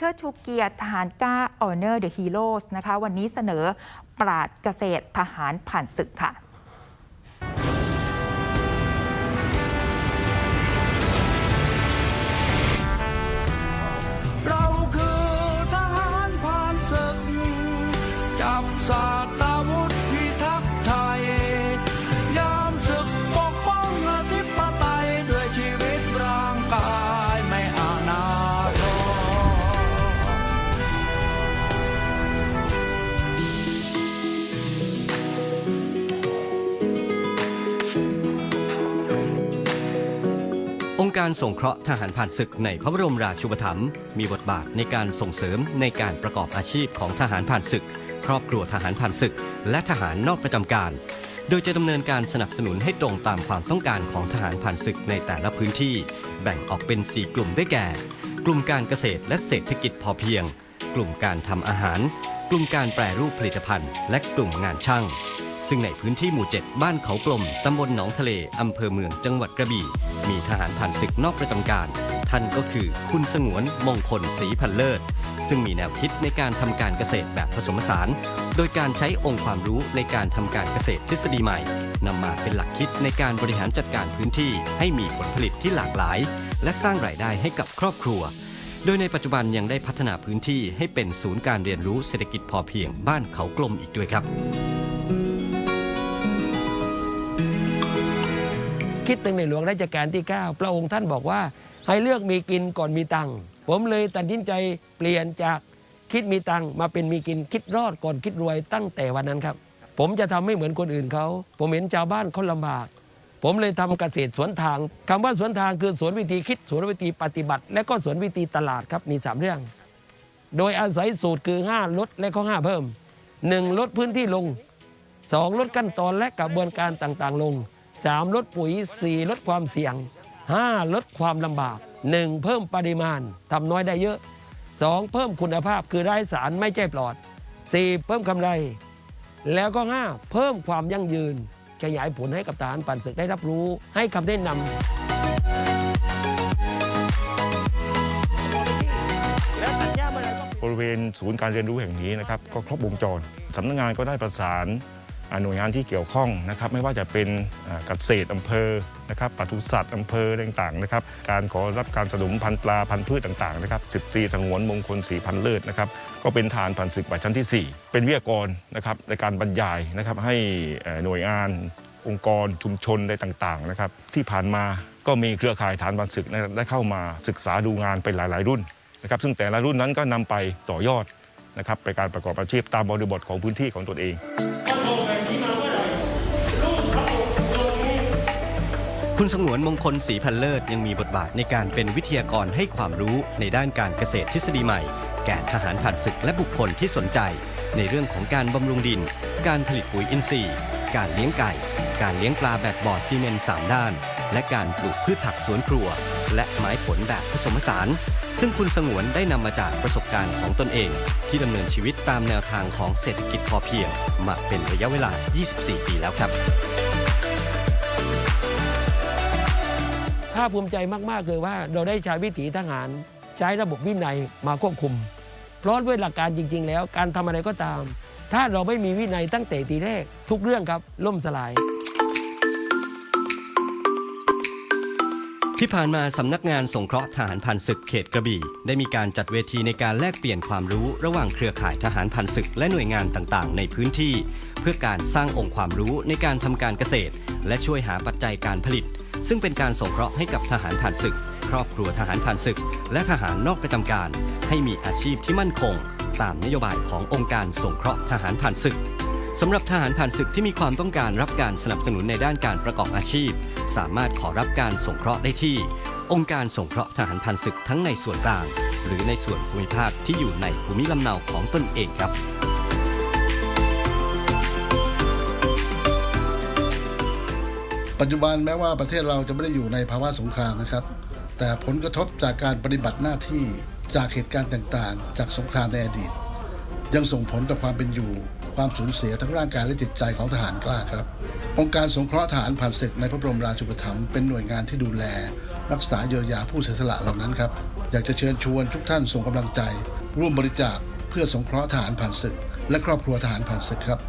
ชิดชูเกียรติทหารกล้า Honor the Heroes นะคะ วันนี้เสนอปราดเกษตรทหารผ่านศึกค่ะจับสาตาวุธ ค์การสงเคราะห์ทหารผ่านศึกในพระบรมราชูปถัมภ์มีบทบาทในการส่งเสริมในการประกอบอาชีพของทหารผ่านศึก ครอบครัวทหารผ่านศึก และทหารนอกประจำการ โดยจะดำเนินการสนับสนุนให้ตรงตามความต้องการของทหารผ่านศึกในแต่ละพื้นที่ แบ่งออกเป็น 4 กลุ่มได้แก่ กลุ่มการเกษตรและเศรษฐกิจพอเพียง กลุ่มการทำอาหาร กลุ่มการแปรรูปผลิตภัณฑ์ และกลุ่มงานช่าง ซึ่งในพื้นที่หมู่ 7 บ้านเขากลม ตำบลหนองทะเล อำเภอเมืองจังหวัดกระบี่ มีทหารผ่านศึกนอกประจำการ ท่านก็คือคุณสงวนมงคลศรีพันเลิศ ซึ่งมีแนวคิดในการทำการเกษตรแบบผสมผสาน โดยการใช้องค์ความรู้ในการทำการเกษตรทฤษฎีใหม่นำมาเป็นหลักคิดในการบริหารจัดการพื้นที่ ให้มีผลผลิตที่หลากหลาย และสร้างรายได้ให้กับครอบครัว โดยในปัจจุบันยังได้พัฒนาพื้นที่ให้เป็นศูนย์การเรียนรู้เศรษฐกิจพอเพียงบ้านเขากลมอีกด้วยครับ คิดถึงในหลวงรัชกาลที่ 9 พระองค์ท่านบอกว่า ให้เลือกมีกินก่อนมีตังค์ผมเลยตัดสินใจเปลี่ยนจากคิดมีตังค์มาเป็นมีกินคิดรอดก่อนคิดรวยตั้งแต่วันนั้นครับ ผมจะทำไม่เหมือนคนอื่นเขา ผมเห็นชาวบ้านเขาลำบาก ผมเลยทำเกษตรสวนทางคำว่าสวนทางคือสวนวิธีคิดสวนวิธีปฏิบัติ และก็สวนวิธีตลาดครับมีสามเรื่อง โดยอาศัยสูตรคือ 5 ลดและก็5เพิ่ม 1 ลดพื้นที่ลง 2 ลดขั้นตอนและกระบวนการต่างๆ ลง 3 ลดปุ๋ย 4 ลดความเสี่ยง 5 ลดความลำบาก 1 เพิ่มปริมาณทำน้อยได้เยอะ 2 เพิ่มคุณภาพคือไร้สารไม่ใช่ปลอด 4 เพิ่มกำไร แล้วก็ 5 เพิ่มความยั่งยืน ขยายผลให้กับทหารปันศึกได้รับรู้ ให้คำแนะนำ บริเวณศูนย์การเรียนรู้แห่งนี้นะครับก็ครบวงจรสำนักงานก็ได้ประสาน หน่วยงานที่เกี่ยวข้องนะครับไม่ว่าจะเป็นเกษตรอำเภอนะครับปศุสัตว์อำเภอต่างๆนะครับการขอรับการสนับสนุนพันธุ์ปลาพันธุ์พืชต่างๆนะครับสิบตรีสงวนมงคลสีพันเลิศนะครับก็เป็นฐานผ่านศึกปรชั้นที่ 4 เป็นวิทยากรนะครับในการบรรยายนะครับให้หน่วยงานองค์กรชุมชนใดต่างๆนะครับที่ผ่านมาก็มีเครือข่ายฐานพันศึกได้เข้ามาศึกษาดูงานเป็นหลาย ๆ รุ่นนะครับซึ่งแต่ละรุ่นนั้นก็นำไปต่อยอดนะครับไปการประกอบอาชีพตามบริบทของพื้นที่ของตนเอง คุณสงวนมงคลศรีพันเลิศยังมีบทบาทในการเป็นวิทยากรให้ความรู้ในด้านการเกษตรทฤษฎีใหม่ แก่ทหารผ่านศึกและบุคคลที่สนใจ ในเรื่องของการบำรุงดิน การผลิตปุ๋ยอินทรีย์ การเลี้ยงไก่ การเลี้ยงปลาแบบบ่อซีเมนต์สามด้าน และการปลูกพืชผักสวนครัว และไม้ผลแบบผสมผสาน ซึ่งคุณสงวนได้นำมาจากประสบการณ์ของตนเอง ที่ดำเนินชีวิตตามแนวทางของเศรษฐกิจพอเพียง มาเป็นระยะเวลา 24 ปีแล้วครับภาคภูมิใจมากๆคือว่าเราได้ใช้วิถีทหาร ใช้ระบบวินัยมาควบคุม เพราะด้วยหลักการจริง ๆ แล้วการทำอะไรก็ตาม ถ้าเราไม่มีวินัยตั้งแต่ทีแรกทุกเรื่องครับล่มสลาย ที่ผ่านมาสำนักงานสงเคราะห์ทหารพันศึกเขตกระบี่ ได้มีการจัดเวทีในการแลกเปลี่ยนความรู้ระหว่างเครือข่ายทหารพันศึกและหน่วยงานต่างๆ ในพื้นที่ เพื่อการสร้างองค์ความรู้ในการทำการเกษตร และช่วยหาปัจจัยการผลิต ซึ่งเป็นการสงเคราะห์ให้กับทหารผ่านศึก ครอบครัวทหารผ่านศึก และทหารนอกประจำการ ให้มีอาชีพที่มั่นคง ตามนโยบายขององค์การสงเคราะห์ทหารผ่านศึก สำหรับทหารผ่านศึกที่มีความต้องการรับการสนับสนุนในด้านการประกอบอาชีพ สามารถขอรับการสงเคราะห์ได้ที่ องค์การสงเคราะห์ทหารผ่านศึกทั้งในส่วนกลาง หรือในส่วนภูมิภาคที่อยู่ในภูมิลำเนาของตนเองครับปัจจุบันแม้ว่าประเทศเราจะไม่ได้อยู่ในภาวะสงครามนะครับ แต่ผลกระทบจากการปฏิบัติหน้าที่จากเหตุการณ์ต่างๆ จากสงครามในอดีต ยังส่งผลต่อความเป็นอยู่ ความสูญเสียทั้งร่างกายและจิตใจของทหารกล้าครับ องค์การสงเคราะห์ทหารผ่านศึกในพระบรมราชูปถัมภ์เป็นหน่วยงานที่ดูแล รักษาเยียวยาผู้เสียสละเหล่านั้นครับ อยากจะเชิญชวนทุกท่านส่งกำลังใจ ร่วมบริจาคเพื่อสงเคราะห์ทหารผ่านศึก และครอบครัวทหารผ่านศึกครับ